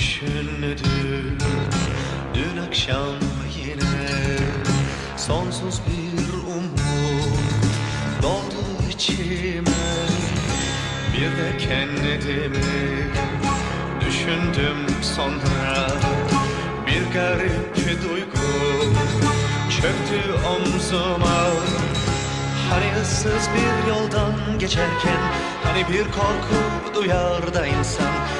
düşündüm Dün akşam yine Sonsuz bir umut Doldu içime. Bir de kendimi Düşündüm sonra Bir garip duygu Çöktü omzuma. Hani ıssız bir yoldan geçerken Hani bir korku duyar da insan.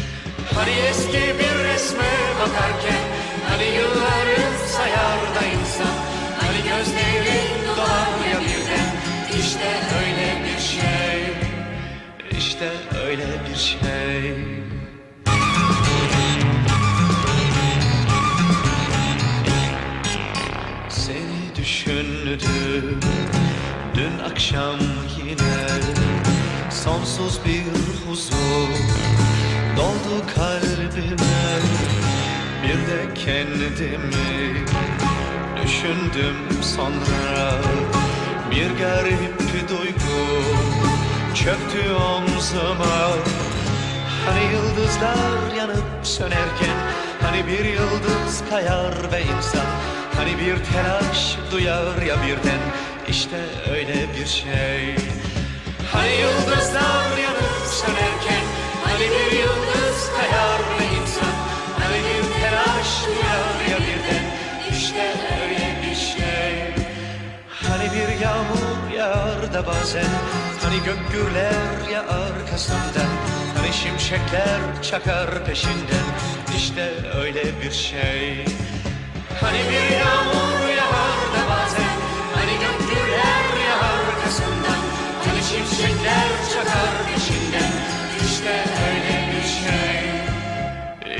Hani eski bir resme bakarken Hani yılları sayar da insan Hani gözleri dolar ya birden. İşte öyle bir şey İşte öyle bir şey. Seni düşündüm dün akşam yine Sonsuz bir huzur doldu kalbime Bir de kendimi. Düşündüm sonra Bir garip duygu çöktü omzuma. Hani yıldızlar yanıp sönerken Hani bir yıldız kayar ve insan. Hani bir telaş duyar ya birden İşte öyle bir şey. Hani yıldızlar yanıp sönerken yağmur yağar da bazen. Hani gök gürler ya arkasından Hani şimşekler çakar peşinden. İşte öyle bir şey. Hani bir yağmur yağar da bazen Hani gök gürler ya arkasından Hani şimşekler çakar peşinden. İşte öyle bir şey.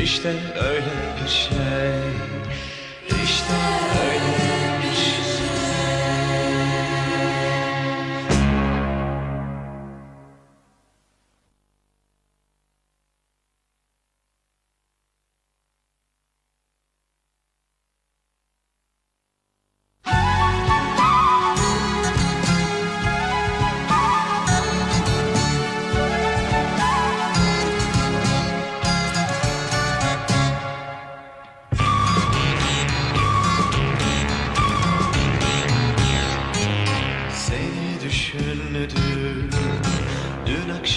İşte öyle bir şey. İşte öyle bir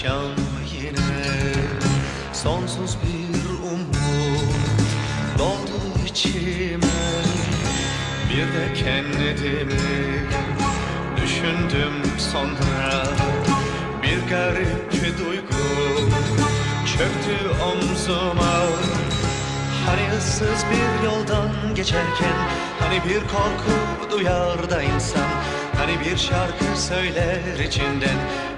akşam yine Sonsuz bir umut doldu içime. Bir de kendimi düşündüm sonra. Bir garip duygu çöktü omzuma. Hani ıssız bir yoldan geçerken Hani bir korku duyar da insan. Hani bir şarkı söyler içinden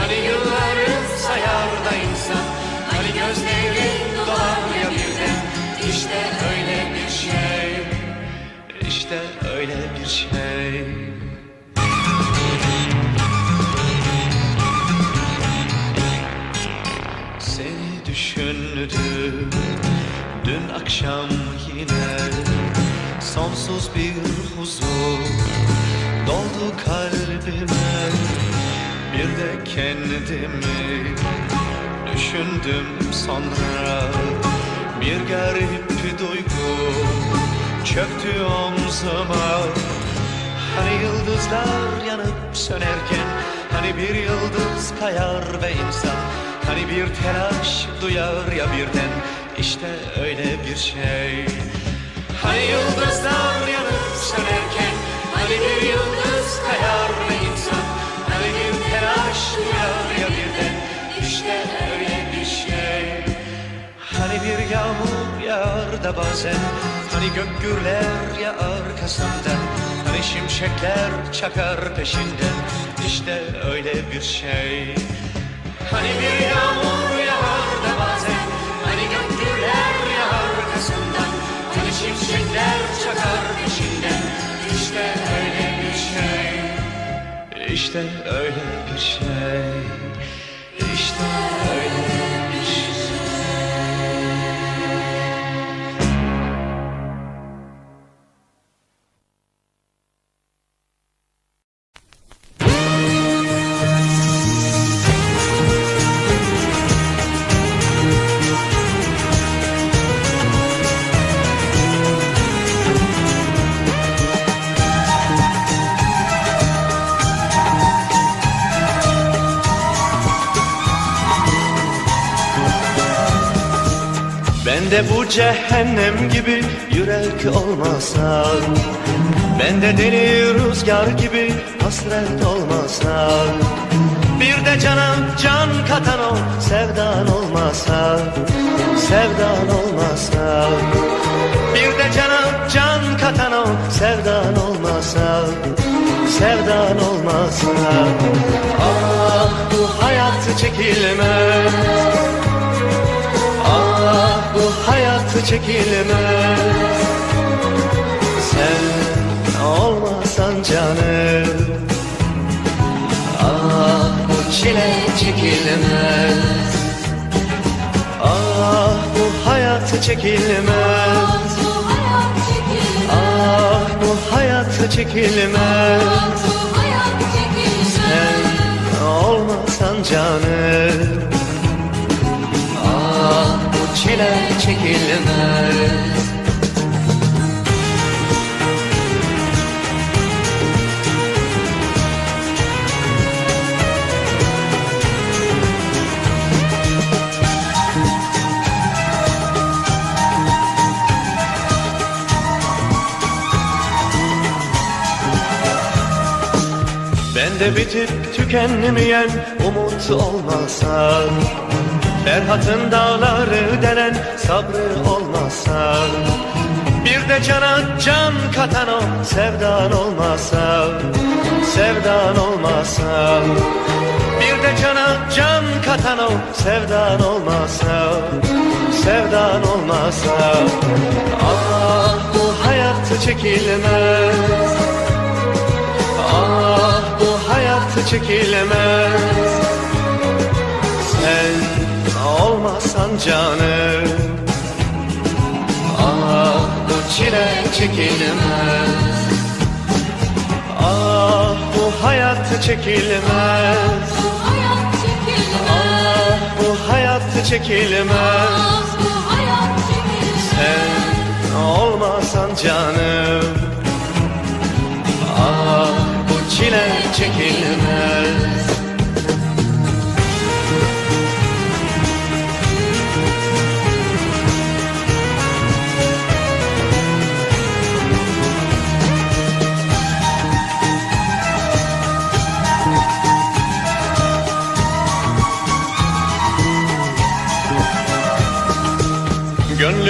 Hani yılları sayar da insan Hani gözleri dolar ya birden İşte öyle bir şey İşte öyle bir şey. Seni düşündüm dün akşam yine. Sonsuz bir huzur doldu kalbime Bir de kendimi düşündüm sonra. Bir garip duygu çöktü omzuma. Hani yıldızlar yanıp sönerken Hani bir yıldız kayar ve insan Hani bir telaş duyar ya birden. İşte öyle bir şey. Hani yıldızlar yanıp sönerken Hani bir yıldız kayar ve insan öyle bir şey. Hani bir yağmur yağar da bazen Hani gök gürler ya arkasından Hani şimşekler çakar peşinden İşte öyle bir şey. Hani bir yağmur yağar da bazen Hani gök gürler ya arkasından Hani şimşekler çakar peşinden İşte öyle bir şey. İşte öyle bir şey İşte öyle Ben de bu cehennem gibi yürek olmasa Ben de deli rüzgar gibi hasret olmasa Bir de cana can katan o sevdan olmasa Sevdan olmasa Bir de cana can katan o sevdan olmasa Sevdan olmasa Ah bu hayat çekilmez hayat çekilmez. Sen olmasan canım. Ah bu çile çekilmez. Ah bu hayat çekilmez. Ah bu hayat çekilmez. Hayat çekilmez. Sen olmasan canım. Ah bu çile çekilmez. Ben de bitip tükenmeyen umut olmasa Ferhat'ın dağları delen sabrı olmasa Bir de cana can katan o sevdan olmasa Sevdan olmasa Bir de cana can katan o sevdan olmasa Sevdan olmasa Ah bu hayat çekilmez. Ah bu hayat çekilmez canım. Ah bu çile çekilmez. Ah bu hayat çekilmez. Ah bu hayat çekilmez. Sen olmasan canım. Ah bu çile çekilmez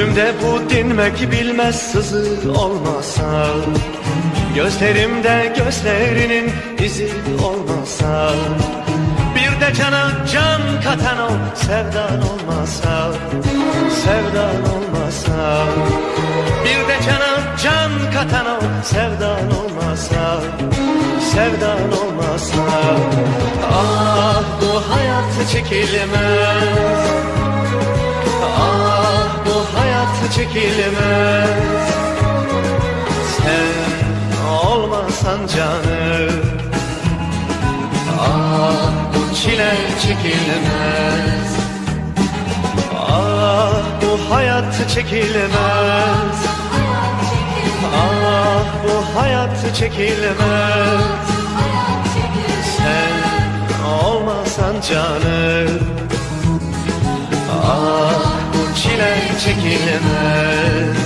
Gönlümde bu dinmek bilmez sızı olmasa. Gözlerimde gözlerinin izi olmasa. Bir de cana can katan o sevdan olmasa. Sevdan olmasa. Bir de cana can katan o sevdan olmasa. Sevdan olmasa. Ah bu hayat çekilmez çekilmez. Sen olmasan canım Ah bu çile çekilmez. Ah bu hayat çekilmez. Ah bu hayat çekilmez. Sen olmasan canım Ah çile çekilmez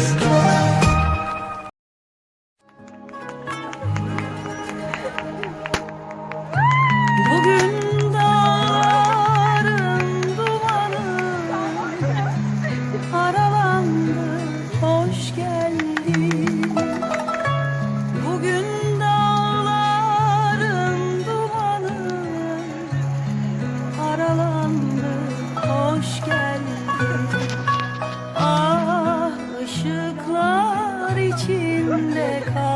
देखा